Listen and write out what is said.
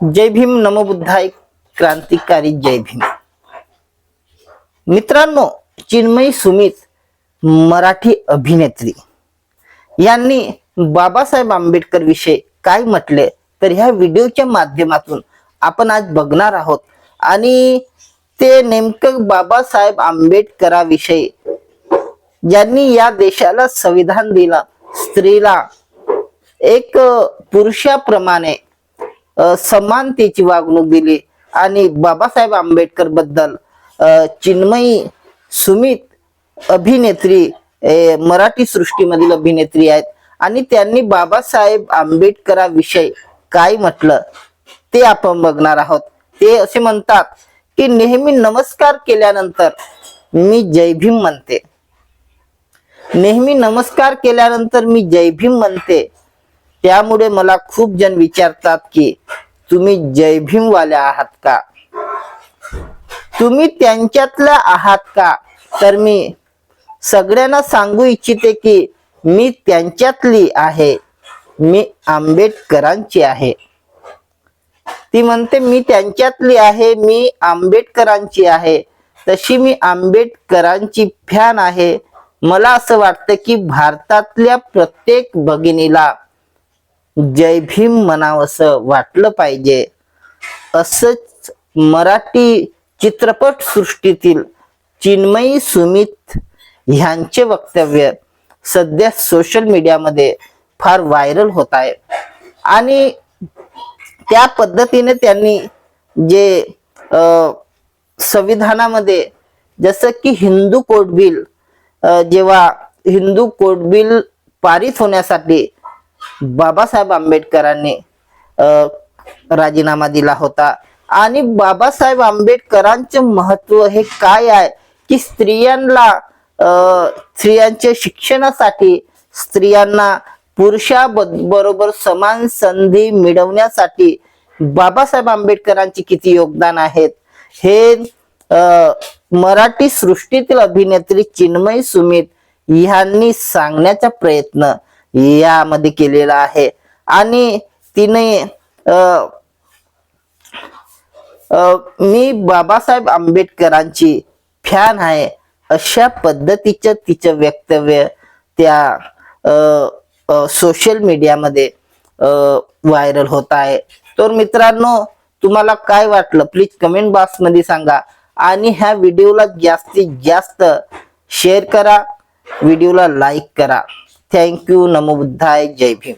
जय भीम नमोबुद्धाय क्रांतिकारी जय भीम. मित्रांनो चिन्मयी सुमित मराठी अभिनेत्री. यांनी बाबासाहेब आंबेडकर विषयी काय म्हटले तर ह्या व्हिडिओच्या माध्यमातून आपण आज बघणार आहोत. आणि ते नेमकं बाबासाहेब आंबेडकराविषयी ज्यांनी या देशाला संविधान दिलं स्त्रीला एक पुरुषाप्रमाणे समानतेची वागणूक दिली. आणि बाबासाहेब आंबेडकरबद्दल चिन्मयी सुमित अभिनेत्री मराठी सृष्टीमधील अभिनेत्री आहेत. आणि त्यांनी बाबासाहेब आंबेडकराविषयी काय म्हटलं ते आपण बघणार आहोत. ते असे म्हणतात की नेहमी नमस्कार केल्यानंतर मी जय भीम म्हणते. नेहमी नमस्कार केल्यानंतर मी जय भीम म्हणते. त्यामुळे मला खूप जण विचारतात की तुम्ही जय आहात का? तुम्ही त्यांच्यातल्या आहात का? तर मी सगळ्यांना सांगू इच्छिते की मी त्यांच्यातली आहे. मी आंबेडकरांची आहे. ती म्हणते मी त्यांच्यातली आहे. मी आंबेडकरांची आहे. तशी मी आंबेडकरांची फॅन आहे. मला असं वाटतं की भारतातल्या प्रत्येक भगिनीला जय भीम म्हणावंसं वाटलं पाहिजे. असंच मराठी चित्रपट सृष्टीतील चिन्मयी सुमित ह्यांचे वक्तव्य सध्या सोशल मीडियामध्ये फार व्हायरल होत आहे. आणि त्या पद्धतीने त्यांनी जे संविधानामध्ये जसं की हिंदू कोड बिल जेव्हा हिंदू कोड बिल पारित होण्यासाठी बाबासाहेब आंबेडकरांनी राजीनामा दिला होता. आणि बाबासाहेब आंबेडकरांचे महत्त्व हे काय आहे? की स्त्रियांना स्त्रियांच्या शिक्षणासाठी स्त्रियांना पुरुषा बरोबर समान संधी मिळवण्यासाठी बाबासाहेब आंबेडकरांचे किती योगदान आहेत? हे मराठी सृष्टीतील अभिनेत्री चिन्मयी सुमित ह्यांनी सांगण्याचा प्रयत्न यामध्ये केलेला आहे. आणि तिने मी बाबासाहेब आंबेडकरांची फॅन आहे. अशा पद्धतीचं तिचं वक्तव्य त्या सोशल मीडियामध्ये व्हायरल होत आहे. तर मित्रांनो तुम्हाला काय वाटलं? प्लीज कमेंट बॉक्समध्ये सांगा. आणि ह्या व्हिडिओला जास्तीत जास्त शेअर करा. व्हिडिओला लाईक करा. थँक्यू नमो बुद्धाय जय भीम